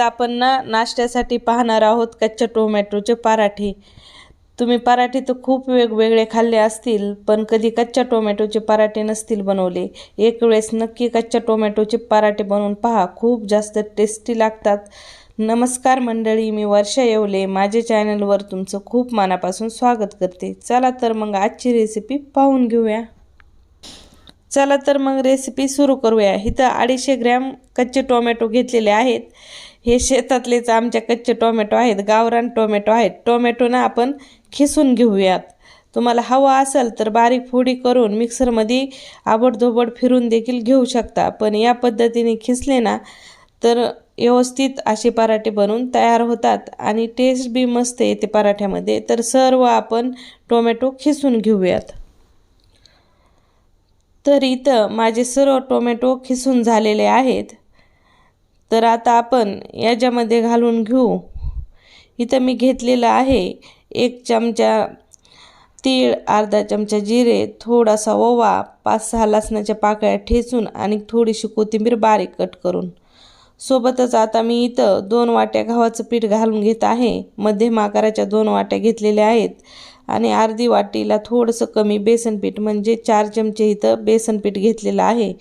आपण ना नाश्त्यासाठी पाहणार आहोत कच्च्या टोमॅटोचे पराठे. तुम्ही पराठे तर खूप वेगवेगळे खाल्ले असतील पण कधी कच्च्या टोमॅटोचे पराठे नसतील बनवले. एक वेळेस नक्की कच्च्या टोमॅटोचे पराठे बनवून पहा खूप जास्त टेस्टी लागतात. नमस्कार मंडळी मी वर्षा येवले. माझ्या चॅनलवर तुमचं खूप मनापासून स्वागत करते. चला तर मग आजची रेसिपी पाहून घेऊया. चला तर मग रेसिपी सुरू करूया. इथं अडीचशे ग्रॅम कच्चे टोमॅटो घेतलेले आहेत. हे शेतातलेच आमच्या कच्चे टोमॅटो आहेत गावरान टोमॅटो आहेत. टोमॅटो ना आपण खिसून घेऊयात. तुम्हाला हवा असेल तर बारीक फोडी करून मिक्सरमध्ये आबडधोबड फिरून देखील घेऊ शकता. पण या पद्धतीने खिसले ना तर व्यवस्थित असे पराठे बनवून तयार होतात आणि टेस्ट बी मस्त येते पराठ्यामध्ये. तर सर्व आपण टोमॅटो खिसून घेऊयात. तर इथं माझे सर्व टोमॅटो खिसून झालेले आहेत. तर आता आपण याच्यामध्ये घालून घेऊ. इथं मी घेतलेलं आहे एक चमचा तीळ अर्धा चमचा जिरे थोडासा ओवा पाच सहा लसणाच्या पाकळ्या ठेचून आणि थोडीशी कोथिंबीर बारीक कट करून. सोबतच आता मी इथं दोन वाट्या गव्हाचं पीठ घालून घेत आहे. मध्यम आकाराच्या दोन वाट्या घेतलेल्या आहेत आणि अर्धी वाटीला थोडंसं कमी बेसन पीठ म्हणजे चार चमचे इथं बेसन पीठ घेतलेलं आहे.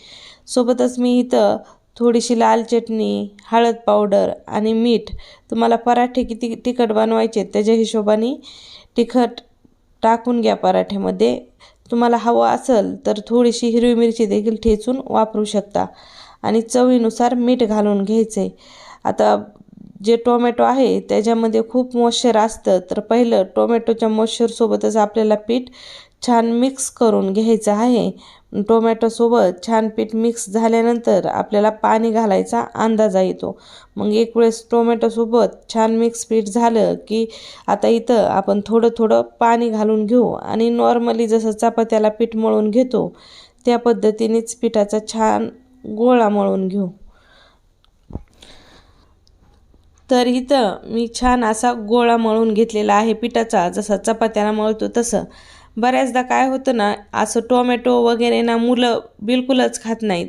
सोबतच मी इथं थोडीशी लाल चटणी हळद पावडर आणि मीठ. तुम्हाला पराठे किती तिखट बनवायचे त्याच्या हिशोबाने तिखट टाकून घ्या पराठ्यामध्ये. तुम्हाला हवं असेल तर थोडीशी हिरवी मिरची देखील ठेचून वापरू शकता आणि चवीनुसार मीठ घालून घ्यायचे. आता जे टोमॅटो आहे त्याच्यामध्ये खूप मॉश्चर असतं तर पहिलं टोमॅटोच्या मॉश्चरसोबतच आपल्याला पीठ छान मिक्स करून घ्यायचं आहे. टोमॅटोसोबत छान पीठ मिक्स झाल्यानंतर आपल्याला पाणी घालायचा अंदाजा येतो. मग एक वेळेस टोमॅटोसोबत छान मिक्स पीठ झालं की आता इथं आपण थोडं थोडं पाणी घालून घेऊ आणि नॉर्मली जसं चपात्याला पीठ मळून घेतो त्या पद्धतीनेच पिठाचा छान गोळा मळून घेऊ. तर इथं मी छान असा गोळा मळून घेतलेला आहे पिठाचा. जसा चपात्याला मळतो तसं. बऱ्याचदा काय होतं ना असं टोमॅटो वगैरे ना मुलं बिलकुलच खात नाहीत.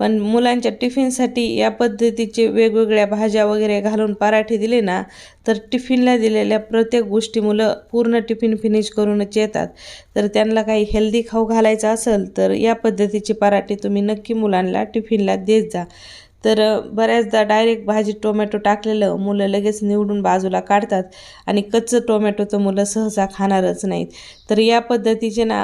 पण मुलांच्या टिफिनसाठी या पद्धतीचे वेगवेगळ्या भाज्या वगैरे घालून पराठे दिले ना तर टिफिनला दिलेल्या प्रत्येक गोष्टी मुलं पूर्ण टिफिन फिनिश करूनच येतात. तर त्यांना काही हेल्दी खाऊ घालायचं असेल तर या पद्धतीचे पराठे तुम्ही नक्की मुलांना टिफिनला देत जा. तर बऱ्याचदा डायरेक्ट भाजीत टोमॅटो टाकलेलं मुलं लगेच निवडून बाजूला काढतात आणि कच्चं टोमॅटो तर मुलं सहसा खाणारच नाहीत. तर या पद्धतीचे ना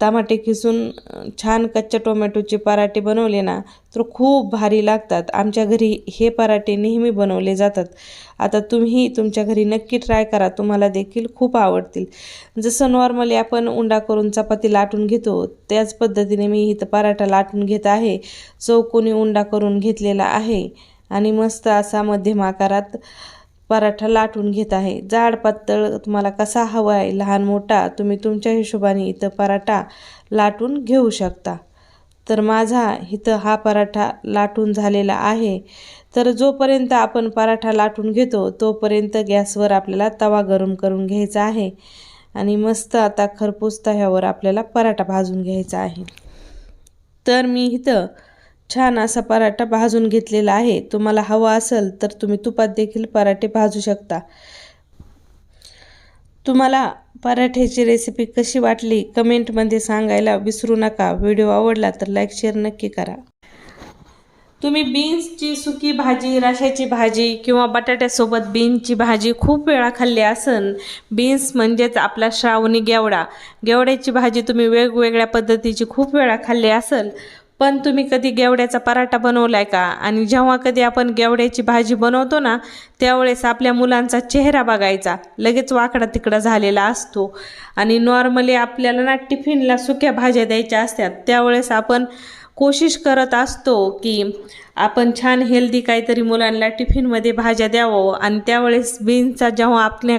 टमाटे किसून छान कच्च्या टोमॅटोचे पराठे बनवले ना तर खूप भारी लागतात. आमच्या घरी हे पराठे नेहमी बनवले जातात. आता तुम्ही तुमच्या घरी नक्की ट्राय करा तुम्हाला देखील खूप आवडतील. जसं नॉर्मली आपण उंडा करून चपाती लाटून घेतो त्याच पद्धतीने मी इथं पराठा लाटून घेत आहे. चौकोनी उंडा करून घेतलेला आहे आणि मस्त असा मध्यम आकारात पराठा लाटून घेत आहे. जाड पातळ तुम्हाला कसा हवा आहे लहान मोठा तुम्ही तुमच्या हिशोबाने इथं पराठा लाटून घेऊ शकता. तर माझा इथं हा पराठा लाटून झालेला आहे. तर जोपर्यंत आपण पराठा लाटून घेतो तोपर्यंत गॅसवर आपल्याला तवा गरम करून घ्यायचा आहे आणि मस्त आता खरपूस तव्यावर आपल्याला पराठा भाजून घ्यायचा आहे. तर मी इथं छान असा पराठा भाजून घेतलेला आहे. तुम्हाला हवा असेल तर तुम्ही तुपात देखील पराठे भाजू शकता. तुम्हाला पराठ्याची रेसिपी कशी वाटली कमेंटमध्ये सांगायला विसरू नका. व्हिडिओ आवडला तर लाईक शेअर नक्की करा. तुम्ही बीन्सची सुकी भाजी राशाची भाजी किंवा बटाट्यासोबत बीन्सची भाजी खूप वेळा खाल्ली असन. बीन्स म्हणजेच आपला श्रावणी गेवडा. गेवड्याची भाजी तुम्ही वेगवेगळ्या पद्धतीची खूप वेळा खाल्ली असेल पण तुम्ही कधी गेवड्याचा पराठा बनवला आहे का? आणि जेव्हा कधी आपण गेवड्याची भाजी बनवतो ना त्यावेळेस आपल्या मुलांचा चेहरा बघायचा. लगेच वाकडा तिकडा झालेला असतो. आणि नॉर्मली आपल्याला ना टिफिनला सुक्या भाज्या द्यायच्या असतात. त्यावेळेस आपण कोशिश करत असतो की आपण छान हेल्दी काहीतरी मुलांना टिफिनमध्ये भाज्या द्यावं. आणि त्यावेळेस बीन्सचा जेव्हा आपल्या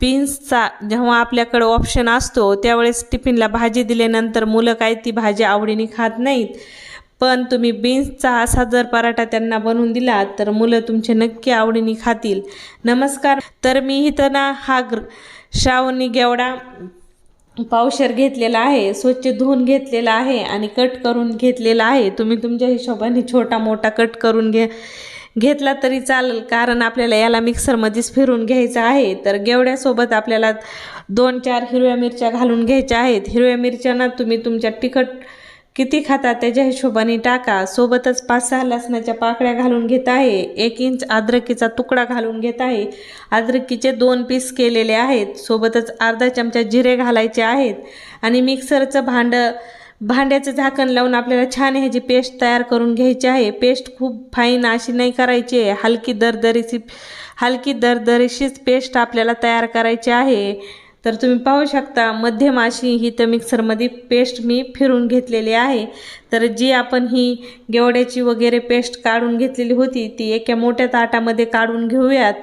बीन्सचा जेव्हा आपल्याकडं ऑप्शन असतो त्यावेळेस टिफिनला भाजी दिल्यानंतर मुलं काय ती भाजी आवडीने खात नाहीत. पण तुम्ही बीन्सचा असा जर पराठा त्यांना बनवून दिला तर मुलं तुमचे नक्की आवडीने खातील. नमस्कार. तर मी इथं ना हा ग्र श्रावणी गेवडा पावशर घेतलेला आहे स्वच्छ धुवून घेतलेला आहे आणि कट करून घेतलेला आहे. तुम्ही तुमच्या हिशोबाने छोटा मोठा कट करून घे घेतला तरी चालेल. कारण आपल्याला याला मिक्सरमध्येच फिरून घ्यायचं आहे. तर गेवड्यासोबत आपल्याला दोन चार हिरव्या मिरच्या घालून घ्यायच्या आहेत. हिरव्या मिरच्यांना तुम्ही तुमच्या तिखट किती खाता त्याच्या हिशोबाने टाका. सोबतच पाच सहा लसणाच्या पाकळ्या घालून घेत आहे. एक इंच अद्रकीचा तुकडा घालून घेत आहे. अद्रकीचे दोन पीस केलेले आहेत. सोबतच अर्धा चमचा जिरे घालायचे आहेत. आणि मिक्सरचं भांडं भांड्याचं झाकण लावून आपल्याला छान ह्याची पेस्ट तयार करून घ्यायची आहे. पेस्ट खूप फाईन अशी नाही करायची. आहे हलकी दरदरीची हलकी दरदरीशीच पेस्ट आपल्याला तयार करायची आहे. तर तुम्ही पाहू शकता मध्यम अशी ही तर मिक्सरमध्ये पेस्ट मी फिरून घेतलेली आहे. तर जी आपण ही गेवड्याची वगैरे पेस्ट काढून घेतलेली होती ती एका मोठ्या ताटामध्ये काढून घेऊयात.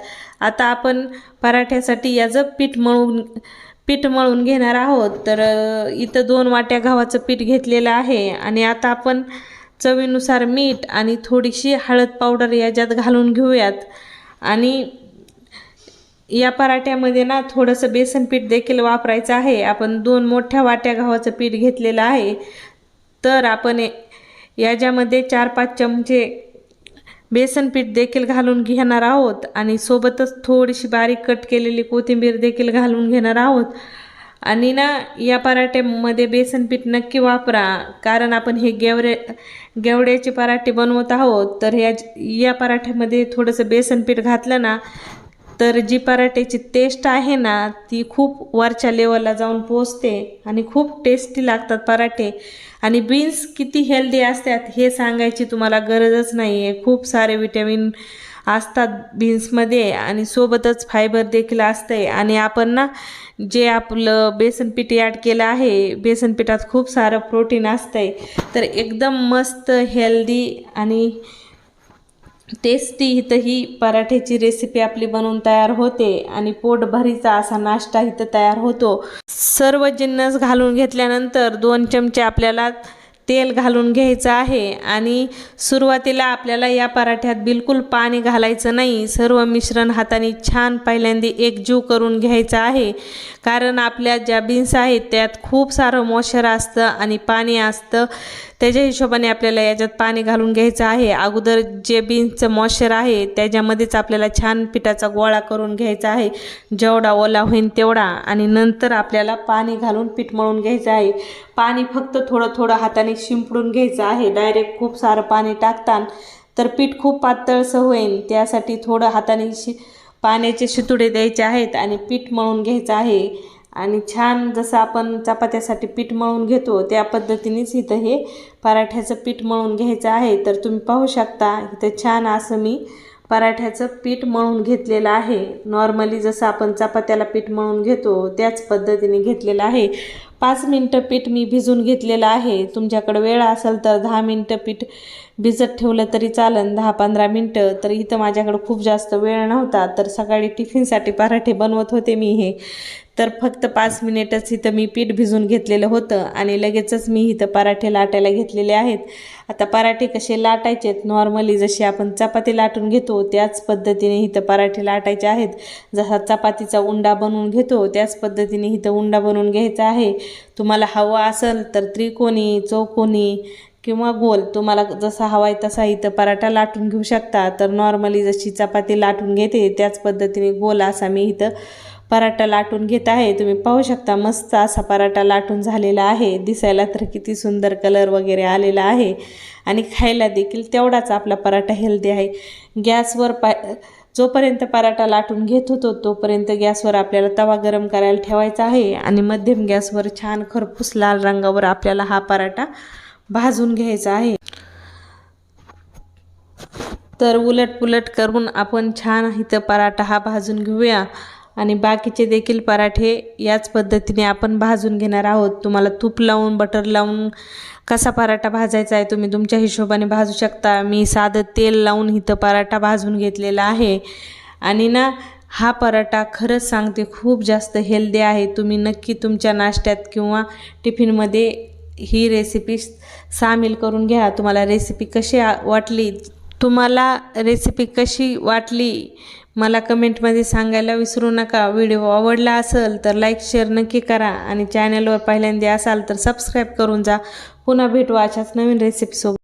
आता आपण पराठ्यासाठी याचं पीठ मळून पीठ मळून घेणार आहोत. तर इथं दोन वाट्या गव्हाचं पीठ घेतलेलं आहे आणि आता आपण चवीनुसार मीठ आणि थोडीशी हळद पावडर याच्यात घालून घेऊयात. आणि या पराठ्यामध्ये ना थोडंसं बेसन पीठ देखील वापरायचं आहे. आपण दोन मोठ्या वाट्या गव्हाचं पीठ घेतलेलं आहे. तर आपण ए- याच्यामध्ये चार पाच चमचे बेसन पीठ देखील घालून घेणार आहोत आणि सोबतच थोडीशी बारीक कट केलेली कोथिंबीर देखील घालून घेणार आहोत. आणि ना या पराठ्यामध्ये बेसन पीठ नक्की वापरा कारण आपण हे गेवरे गेवड्याचे पराठे बनवत आहोत. तर ह्या या पराठ्यामध्ये थोडंसं बेसन पीठ घातलं ना तर जी पराठ्याची टेस्ट आहे ना ती खूप वरच्या लेवलला जाऊन पोचते आणि खूप टेस्टी लागतात पराठे. आणि बीन्स किती हेल्दी असतात हे सांगायची तुम्हाला गरजच नाही आहे खूप सारे विटॅमिन असतात बीन्समध्ये आणि सोबतच फायबर देखील असते आणि आपण ना जे आपलं बेसनपीठ ॲड केलं आहे बेसन पिठात खूप सारं प्रोटीन असतं आहे तर एकदम मस्त हेल्दी आणि टेस्टी इथं ही पराठ्याची रेसिपी आपली बनवून तयार होते आणि पोटभरीचा असा नाश्ता इथं तयार होतो. सर्व जिन्नस घालून घेतल्यानंतर दोन चमचे आपल्याला तेल घालून घ्यायचं आहे आणि सुरुवातीला आपल्याला या पराठ्यात बिलकुल पाणी घालायचं नाही. सर्व मिश्रण हाताने छान पहिल्यांदा एकजीव करून घ्यायचं आहे. कारण आपल्या ज्या बीन्स आहेत त्यात खूप सारं मॉइश्चर असतं आणि पाणी असतं. त्याच्या हिशोबाने आपल्याला याच्यात पाणी घालून घ्यायचं आहे. अगोदर जे बीन्सचं मॉइश्चर आहे त्याच्यामध्येच आपल्याला छान पिठाचा गोळा करून घ्यायचा आहे. जेवढा ओला होईल तेवढा. आणि नंतर आपल्याला पाणी घालून पीठ मळून घ्यायचं आहे. पाणी फक्त थोडं थोडं हाताने शिंपडून घ्यायचं आहे. डायरेक्ट खूप सारं पाणी टाकतान तर पीठ खूप पातळसं होईल त्यासाठी थोडं हाताने शि पाण्याचे शितुडे द्यायचे आहेत आणि पीठ मळून घ्यायचं आहे. आणि छान जसं आपण चपात्यासाठी पीठ मळून घेतो त्या पद्धतीनेच इथं हे पराठ्याचं पीठ मळून घ्यायचं आहे. तर तुम्ही पाहू शकता इथं छान असं मी पराठ्याचं पीठ मळून घेतलेलं आहे. नॉर्मली जसं आपण चपात्याला पीठ मळून घेतो त्याच पद्धतीने घेतलेलं आहे. पाच मिनटं पीठ मी भिजून घेतलेलं आहे. तुमच्याकडे वेळ असेल तर दहा मिनटं पीठ भिजत ठेवलं तरी चालेल दहा पंधरा मिनटं तर इथं माझ्याकडं खूप जास्त वेळ नव्हता. तर सकाळी टिफिनसाठी पराठे बनवत होते मी हे. तर फक्त पाच मिनिटच इथं मी पीठ भिजून घेतलेलं होतं आणि लगेचच मी इथं पराठे लाटायला घेतलेले आहेत. आता पराठे कसे लाटायचे आहेत नॉर्मली जशी आपण चपाती लाटून घेतो त्याच पद्धतीने इथं पराठे लाटायचे आहेत. जसा चपातीचा उंडा बनवून घेतो त्याच पद्धतीने इथं उंडा बनवून घ्यायचा आहे. तुम्हाला हवा असेल तर त्रिकोणी चौकोनी किंवा गोल तुम्हाला जसा हवा आहे तसा इथं पराठा लाटून घेऊ शकता. तर नॉर्मली जशी चपाती लाटून घेते त्याच पद्धतीने गोल असा मी इथं पराठा लाटून घेत आहे. तुम्ही पाहू शकता मस्त असा पराठा लाटून झालेला आहे. दिसायला तर किती सुंदर कलर वगैरे आलेला आहे. आणि खायला देखील तेवढाच आपला पराठा हेल्दी आहे. गॅसवर पा जोपर्यंत पराठा लाटून घेत होतो तोपर्यंत गॅसवर आपल्याला तवा गरम करायला ठेवायचा आहे आणि मध्यम गॅसवर छान खरपूस लाल रंगावर आपल्याला हा पराठा भाजून घ्यायचा आहे. तर उलट पुलट करून आपण छान इथं पराठा हा भाजून घेऊया. आणि बाकीचे देखील पराठे याच पद्धतीने आपण भाजून घेणार आहोत. तुम्हाला तूप लावून बटर लावून कसा पराठा भाजायचा आहे तुम्ही तुमच्या हिशोबाने भाजू शकता. मी साधं तेल लावून इथं पराठा भाजून घेतलेला आहे. आणि ना हा पराठा खरंच सांगते खूप जास्त हेल्दी आहे. तुम्ही नक्की तुमच्या नाश्त्यात किंवा टिफिनमध्ये ही रेसिपी सामील करून घ्या. तुम्हाला रेसिपी कशी वाटली? तुम्हाला रेसिपी कशी वाटली? मला कमेंटमध्ये सांगायला विसरू नका. व्हिडिओ आवडला असेल तर लाईक शेअर नक्की करा आणि चॅनलवर पहिल्यांदा असाल तर सबस्क्राईब करून जा. पुन्हा भेटू अशाच नवीन रेसिपीसोबत